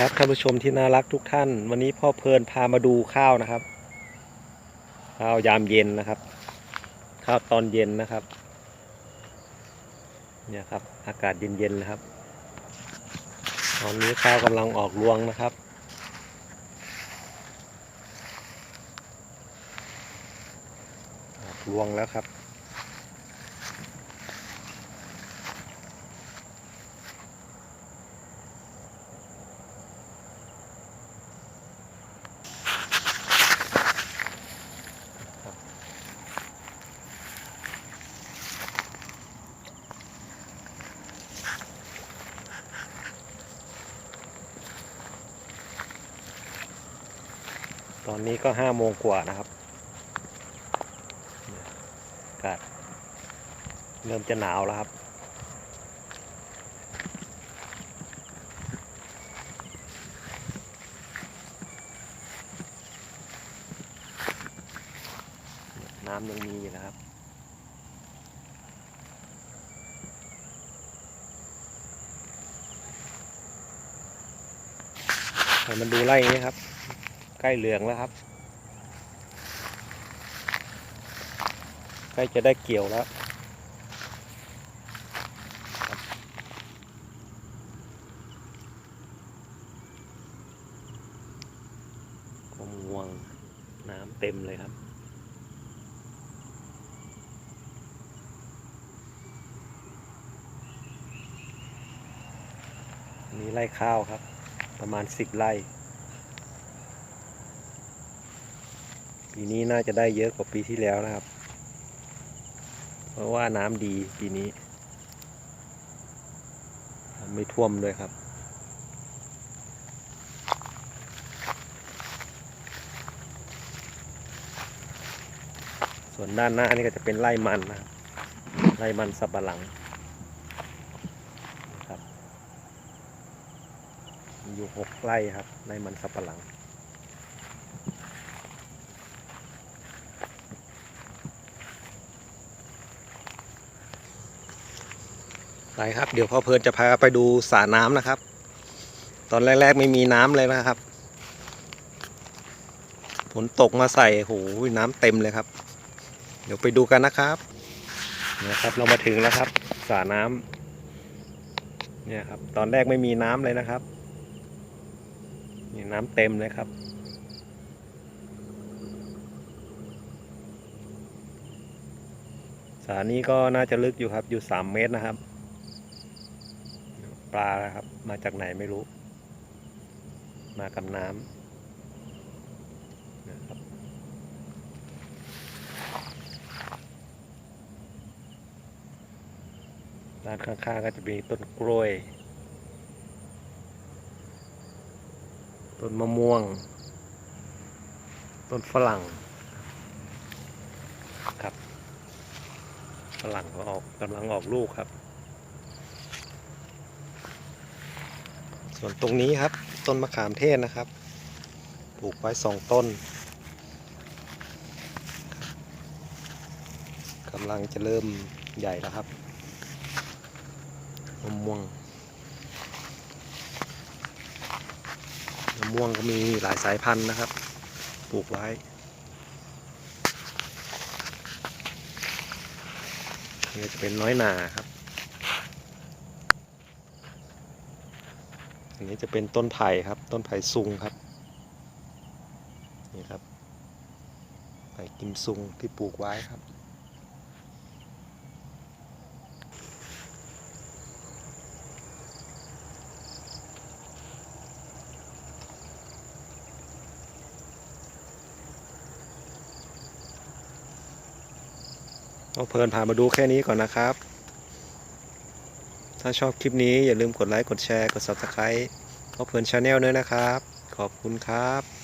ครับท่านผู้ชมที่น่ารักทุกท่าน วันนี้พ่อเพลินพามาดูข้าวนะครับ ข้าวยามเย็นนะครับ ข้าวตอนเย็นนะครับ เนี่ยครับ อากาศเย็นๆนะครับ ตอนนี้ข้าวกำลังออกรวงนะครับออกรวงแล้วครับ ตอนนี้ก็ห้าโมงกว่านะครับอากาศเริ่มจะหนาวแล้วครับ น้ำยังมีอยู่นะครับมันดูไล่นี้ครับ ใกล้เหลืองแล้วครับ ใกล้จะได้เกี่ยวแล้วกมวงน้ำเต็มเลยครับมีไร่ข้าวครับ ประมาณสิบไร่ ปีนี้น่าจะได้เยอะกว่าปีที่แล้วนะครับ เพราะว่าน้ำดีปีนี้ ไม่ท่วมด้วยครับส่วนด้านหน้านี่ก็จะเป็นไร่มันนะครับไร่มันสับปะหลังครับ อยู่หกไร่ครับไร่มันสับปะหลัง ไปครับ เดี๋ยวพ่อเพลินจะพาไปดูสระน้ำนะครับ ตอนแรกๆไม่มีน้ำเลยนะครับฝนตกมาใส่โหน้ำเต็มเลยครับ เดี๋ยวไปดูกันนะครับนะครับ เรามาถึงแล้วครับสระน้ำเนี่ยครับ ตอนแรกไม่มีน้ำเลยนะครับนี่น้ำเต็มเลยครับสระนี้ก็น่าจะลึกอยู่ครับ อยู่สามเมตรนะครับ ปลาครับ มาจากไหนไม่รู้ มากับน้ำนะครับด้านข้างๆก็จะมีต้นกล้วย ต้นมะม่วง ต้นฝรั่งครับฝรั่งก็ออกกำลังออกลูกครับ ส่วนตรงนี้ครับ ต้นมะขามเทศนะครับ ปลูกไว้สองต้นกำลังจะเริ่มใหญ่แล้วครับมะม่วงมะม่วงก็มีหลายสายพันธุ์นะครับ ปลูกไว้นี่จะเป็นน้อยหนาครับ อันนี้จะเป็นต้นไผ่ครับ ต้นไผ่ซุงครับ นี่ครับ ไผ่กิมซุงที่ปลูกไว้ครับเอาเพลินพามาดูแค่นี้ก่อนนะครับ ถ้าชอบคลิปนี้อย่าลืมกดไลค์ กดแชร์ กด Subscribe เอาเพลินชาแนลด้วยนะครับ ขอบคุณครับ